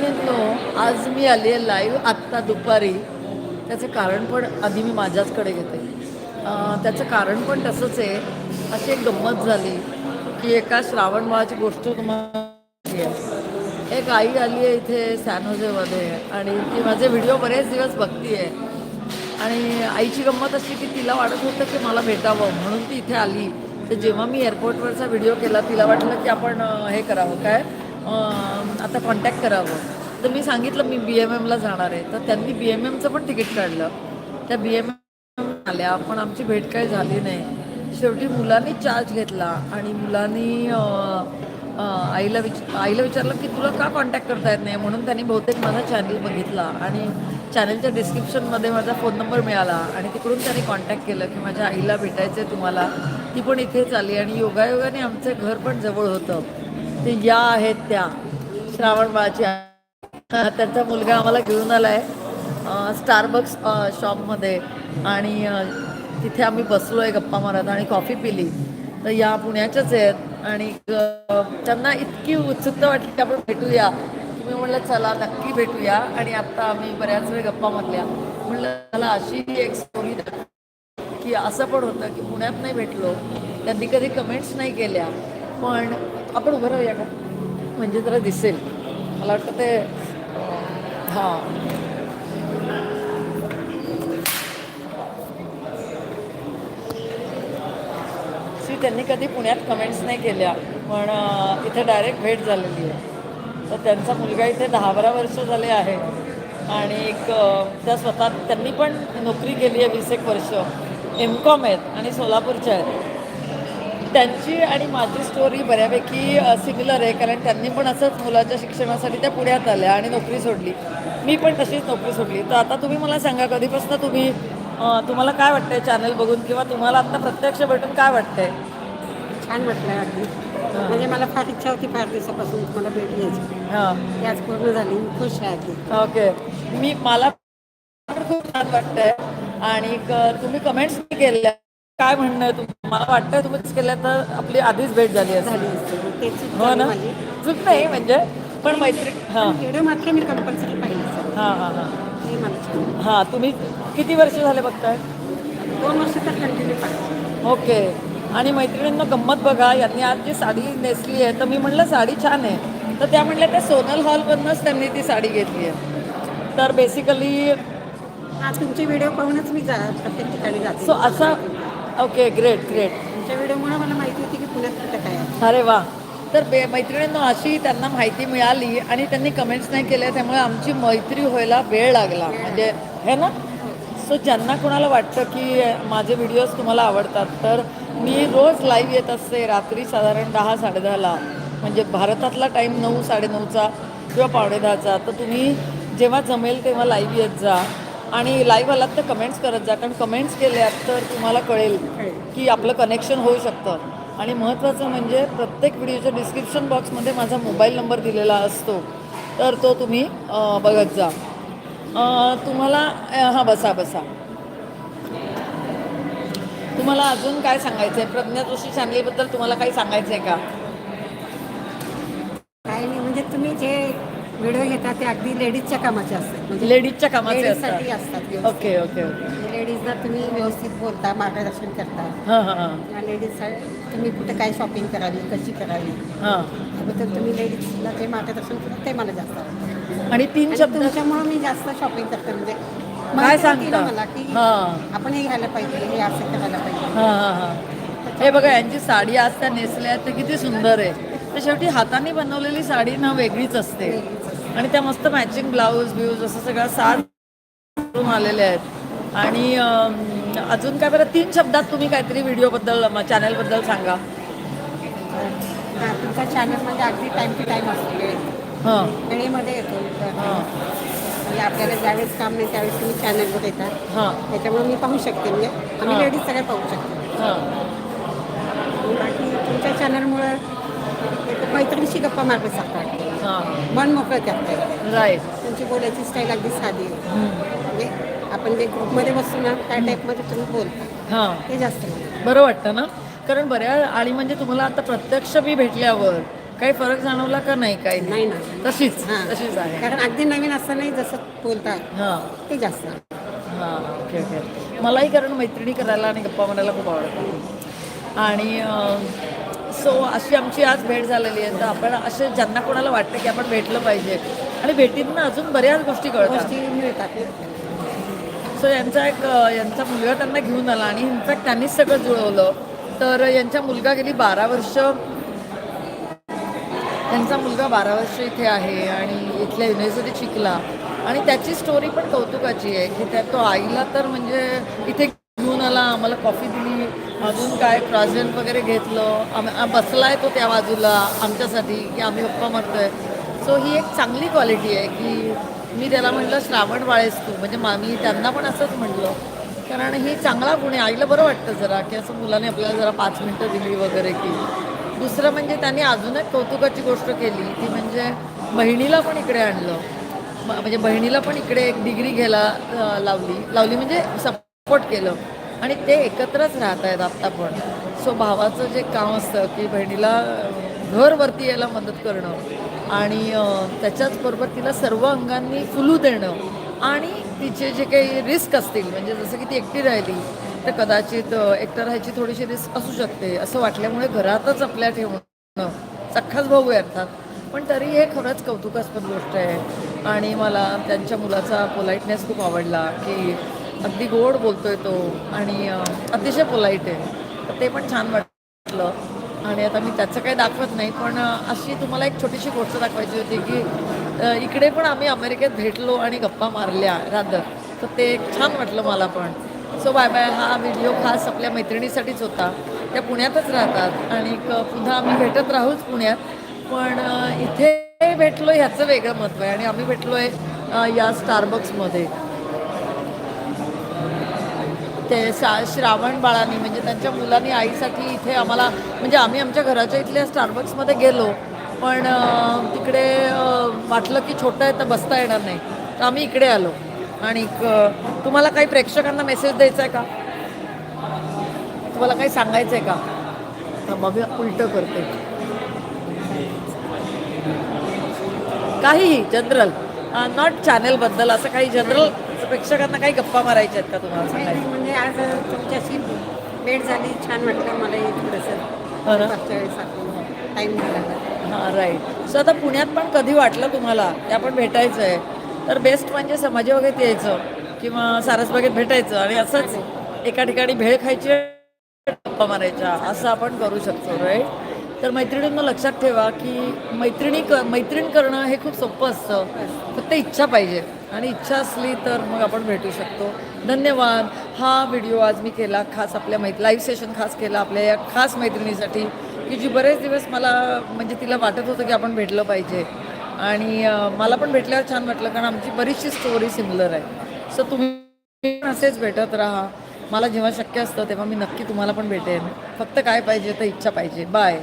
मैत्रिणींनो आज मी आली आहे लाईव्ह आत्ता दुपारी. त्याचं कारण पण आधी मी माझ्याचकडे घेते. त्याचं कारण पण तसंच आहे. अशी एक गंमत झाली की एका श्रावणबाळाची गोष्ट तुम्हाला एक आई आली आहे इथे सॅनोजेमध्ये आणि ती माझे व्हिडिओ बरेच दिवस बघती आहे आणि आईची गंमत अशी की तिला वाटत होतं की मला भेटावं म्हणून ती इथे आली. तर जेव्हा मी एअरपोर्टवरचा व्हिडिओ केला तिला वाटलं की आपण हे करावं. काय? आता कॉन्टॅक्ट करावं. तर मी सांगितलं मी बी एम एमला जाणार आहे तर त्यांनी बी एम एमचं पण तिकीट काढलं. त्या बी एम एम आल्या पण आमची भेट काही झाली नाही. शेवटी मुलांनी चार्ज घेतला आणि मुलांनी आईला विच आईला विचारलं की तुला का कॉन्टॅक्ट करता येत नाही? म्हणून त्यांनी बहुतेक माझा चॅनल बघितला आणि चॅनलच्या डिस्क्रिप्शनमध्ये माझा फोन नंबर मिळाला आणि तिकडून त्यांनी कॉन्टॅक्ट केलं की माझ्या आईला भेटायचं आहे तुम्हाला. ती पण इथेच आली आणि योगायोगाने आमचं घर पण जवळ होतं. ते या आहेत त्या श्रावण बाळाची. त्यांचा मुलगा आम्हाला घेऊन आला आहे स्टारबक्स शॉपमध्ये आणि तिथे आम्ही बसलो आहे गप्पा मारत आणि कॉफी पिली. तर या पुण्याच्याच आहेत आणि त्यांना इतकी उत्सुकता वाटली की आपण भेटूया. मी म्हटलं चला नक्की भेटूया. आणि आत्ता आम्ही बऱ्याच वेळ गप्पा मारल्या. म्हटलं मला अशी एक स्टोरी की असं पण होतं की पुण्यात नाही भेटलो. त्यांनी कधी कमेंट्स नाही केल्या. पण आपण उभं राहूया का? म्हणजे जरा दिसेल. मला वाटतं ते हां. सी त्यांनी कधी पुण्यात कमेंट्स नाही केल्या पण इथे डायरेक्ट भेट झालेली आहे. तर त्यांचा मुलगा इथे दहा बारा वर्ष झाले आहे. आणि एक त्या स्वतः त्यांनी पण नोकरी केली आहे वीस एक वर्ष. एम कॉम आहेत आणि सोलापूरच्या आहेत. त्यांची आणि माझी स्टोरी बऱ्यापैकी सिमिलर आहे. कारण त्यांनी पण असंच मुलाच्या शिक्षणासाठी त्या पुण्यात आल्या आणि नोकरी सोडली. मी पण तशीच नोकरी सोडली. तर आता तुम्ही मला सांगा कधीपासून तुम्ही तुम्हाला काय वाटतंय चॅनल बघून? किंवा तुम्हाला आता प्रत्यक्ष भेटून काय वाटतंय? छान वाटलं अगदी. म्हणजे मला फार इच्छा होती फार दिवसापासून तुम्हाला भेट घ्यायची. आज पूर्ण झाली. मी खुश आहे ओके. मी मला खूप छान वाटतंय. आणि तुम्ही कमेंट्स केल्या काय म्हणणं आहे तुम मला वाटतंय तुम्हीच केल्या तर आपली आधीच भेट झाली असेल. झाली असते मग ते चूक हो झाली ना? माझी चूक नाही म्हणजे पण मैत्री हां. व्हिडिओ मात्र मी कंपल्सरी पाहिजे सर हां हां हां. हे मला छान हां तुम्ही किती वर्ष झाले बघताय? दोन वर्ष तर कंटिन्यू पाहिजे ओके. आणि मैत्रिणींना गंमत बघा यांनी आज जी साडी नेसली आहे तर मी म्हटलं साडी छान आहे. तर त्या म्हटल्या त्या सोनल हॉलमधनंच त्यांनी ती साडी घेतली आहे. तर बेसिकली आज तुमचे व्हिडिओ पाहूनच मी जा प्रत्येक ठिकाणी जाते. सो असं ओके ग्रेट ग्रेट तुमच्या व्हिडिओमुळे मला माहिती होती की पुण्यात कुठं काय आहे. अरे वा. तर बे मैत्रिणींना अशी त्यांना माहिती मिळाली आणि त्यांनी कमेंट्स नाही केल्या त्यामुळे आमची मैत्री व्हायला वेळ लागला. म्हणजे हे ना? सो ज्यांना कोणाला वाटतं की माझे व्हिडिओज तुम्हाला आवडतात तर मी रोज लाईव्ह येत असते रात्री साधारण दहा साडेदहाला. म्हणजे भारतातला टाईम नऊ साडेनऊचा किंवा पावणे दहाचा तर तुम्ही जेव्हा जमेल तेव्हा लाईव्ह येत जा. आणि लाईव्ह आलात तर कमेंट्स करत जा. कारण कमेंट्स केल्यात तर तुम्हाला कळेल की आपलं कनेक्शन होऊ शकतं. आणि महत्त्वाचं म्हणजे प्रत्येक व्हिडिओच्या डिस्क्रिप्शन बॉक्समध्ये माझा मोबाईल नंबर दिलेला असतो. तर तो तुम्ही बघत जा. तुम्हाला हां बसा बसा. तुम्हाला अजून काय सांगायचं आहे प्रज्ञा जोशी चॅनलबद्दल तुम्हाला काही सांगायचं आहे का? काही नाही म्हणजे तुम्ही जे व्हिडिओ घेता ते अगदी लेडीजच्या कामाचे असतात. म्हणजे लेडीजच्या कामाचे लेडीजसाठी असतात. असतात व्यवस्थित. Okay okay okay. लेडीजला तुम्ही व्यवस्थित बोलता मार्गदर्शन करता हां हां हां. लेडीज तुम्ही कुठे काय शॉपिंग करावी कशी करावी? हां. त्याबद्दल तुम्ही लेडीजला जे मार्गदर्शन करता ते मला जास्त आवडतं. आणि तीन आणि शब्द तुमच्यामुळे मी जास्त शॉपिंग करते. म्हणजे काय माहिती होती ना सांगता? मला की हां. आपण हे घ्यायला पाहिजे हे असं करायला पाहिजे. हां हां हां. हे बघा यांची साडी आज त्या नेसल्या आहेत ते किती सुंदर आहे. तर शेवटी हाताने बनवलेली साडी ना वेगळीच असते. आणि त्या मस्त मॅचिंग ब्लाऊज ब्यूज असं सगळं साज करून आलेले आहेत. आणि अजून काय बरं तीन शब्दात तुम्ही काहीतरी व्हिडिओबद्दल चॅनलबद्दल सांगा. हा, तुमचा चॅनल म्हणजे अगदी टाईम टू टाईम असतो. हां. वेळेमध्ये येतो. हां. म्हणजे आपल्याला ज्यावेळेस काम नाही त्यावेळेस तुम्ही चॅनलवर येतात हां. त्याच्यामुळे मी पाहू शकते. म्हणजे आम्ही. लेडीज सगळ्या पाहू शकतो. हां. बाकी तुमच्या चॅनलमुळं मैत्रिणीशी गप्पा वाटतं हां. मन मोकळं करता येतं राईट तुमची बोलायची स्टाईल अगदी साधी म्हणजे आपण जे ग्रुपमध्ये बसतो ना त्या टाईपमध्ये तुम्ही बोलता. हां. ते जास्त बरं वाटतं ना? कारण बऱ्या आणि म्हणजे तुम्हाला आता प्रत्यक्ष मी भेटल्यावर काही फरक जाणवला का नाही काही? नाही ना तशीच तशीच आहे. कारण अगदी नवीन असतानाही जसं बोलतात हां. ते जास्त हां ओके ओके मलाही कारण मैत्रिणी करायला आणि गप्पा मारायला खूप आवडतं. आणि सो अशी आमची आज भेट झालेली आहे. तर आपण असे ज्यांना कोणाला वाटतं की आपण भेटलं पाहिजे. आणि भेटीतनं अजून बऱ्याच गोष्टी कळतात. गोष्टी मिळतात. सो यांचा एक यांचा मुलगा त्यांना घेऊन आला आणि इनफॅक्ट त्यांनीच सगळं जुळवलं. तर यांचा मुलगा गेली बारा वर्ष. त्यांचा मुलगा बारा वर्ष इथे आहे आणि इथल्या युनिव्हर्सिटीत शिकला. आणि त्याची स्टोरी पण कौतुकाची आहे की त्या तो आईला तर म्हणजे इथे घेऊन आला आम्हाला कॉफी दिली. अजून काय प्राझेंट वगैरे घेतलं? आम बसला आहे तो त्या बाजूला आमच्यासाठी की आम्ही गप्पा मारतोय. सो ही एक चांगली क्वालिटी आहे की मी त्याला म्हटलं श्रावण वाळेस तू. म्हणजे मामी त्यांना पण असंच म्हटलं. कारण ही चांगला गुण आहे. आईला बरं वाटतं जरा की असं मुलाने आपल्याला जरा पाच मिनटं दिली वगैरे की. दुसरं म्हणजे त्यांनी अजून एक कौतुकाची गोष्ट केली ती म्हणजे बहिणीला पण इकडे आणलं. म्हणजे बहिणीला पण इकडे एक डिग्री घ्यायला लावली. लावली म्हणजे सपोर्ट केलं. आणि ते एकत्रच राहत आहेत आत्ता पण. सो भावाचं जे काम असतं की बहिणीला घरवरती यायला मदत करणं आणि त्याच्याचबरोबर तिला सर्व अंगांनी फुलू देणं आणि तिचे जे काही रिस्क असतील म्हणजे जसं की ती एकटी राहिली तर कदाचित एकटं राहायची थोडीशी रिस्क असू शकते. असं वाटल्यामुळे घरातच आपल्या ठेवणं सख्खाच भाऊ आहे अर्थात. पण तरी हे खरंच कौतुकास्पद गोष्ट आहे. आणि मला त्यांच्या मुलाचा पोलाइटनेस खूप आवडला की अगदी गोड बोलतोय तो आणि अतिशय पोलाईट आहे. तर ते पण छान वाटलं. आणि आता मी त्याचं काही दाखवत नाही पण अशी तुम्हाला एक छोटीशी गोष्ट दाखवायची होती की इकडे पण आम्ही अमेरिकेत भेटलो आणि गप्पा मारल्या रादर तर ते एक छान वाटलं मला पण. सो बाय बाय हा व्हिडिओ खास आपल्या मैत्रिणीसाठीच होता. त्या पुण्यातच राहतात आणि क- पुन्हा आम्ही भेटत राहूच पुण्यात. पण इथे भेटलो ह्याचं वेगळं महत्त्व आहे. आणि आम्ही भेटलो आहे या स्टारबक्समध्ये ते सा श्रावण बाळांनी म्हणजे त्यांच्या मुलांनी आईसाठी इथे आम्हाला म्हणजे आम्ही आमच्या घराच्या इथल्या स्टारबक्समध्ये गेलो पण तिकडे वाटलं की छोटं आहे तर बसता येणार नाही. तर आम्ही इकडे आलो. आणि तुम्हाला काही प्रेक्षकांना मेसेज द्यायचा आहे का? तुम्हाला काही सांगायचं आहे का? थांबा मी उलटं करते काहीही जनरल नॉट चॅनेलबद्दल असं काही जनरल प्रेक्षकांना काही गप्पा मारायच्या आहेत का तुम्हाला सांगायचं म्हणजे आज तुमच्याशी भेट झाली छान वाटलं थोडंसं. हो ना? मागच्या वेळेस टाईम मिळाला हां राईट सो आता पुण्यात पण कधी वाटलं तुम्हाला? ते आपण भेटायचं आहे तर बेस्ट म्हणजे समाजी वगैरे यायचं किंवा सारसबागेत भेटायचं आणि असंच एका ठिकाणी भेळ खायची गप्पा मारायच्या असं आपण करू शकतो राईट तर मैत्रिणींना लक्षात ठेवा की मैत्रिणी क मैत्रीण करणं हे खूप सोपं असतं. फक्त इच्छा पाहिजे. आणि इच्छा असली तर मग आपण भेटू शकतो. धन्यवाद. हा व्हिडिओ आज मी केला खास आपल्या मै लाईव्ह सेशन खास केला आपल्या या खास मैत्रिणीसाठी की जी बरेच दिवस मला म्हणजे तिला वाटत होतं की आपण भेटलं पाहिजे. आणि मला पण भेटल्यावर छान वाटलं कारण आमची बरीचशी स्टोरी सिमिलर आहे. सो तुम्ही असेच भेटत राहा. मला जेव्हा शक्य असतं तेव्हा मी नक्की तुम्हाला पण भेटेन. फक्त काय पाहिजे तर इच्छा पाहिजे. बाय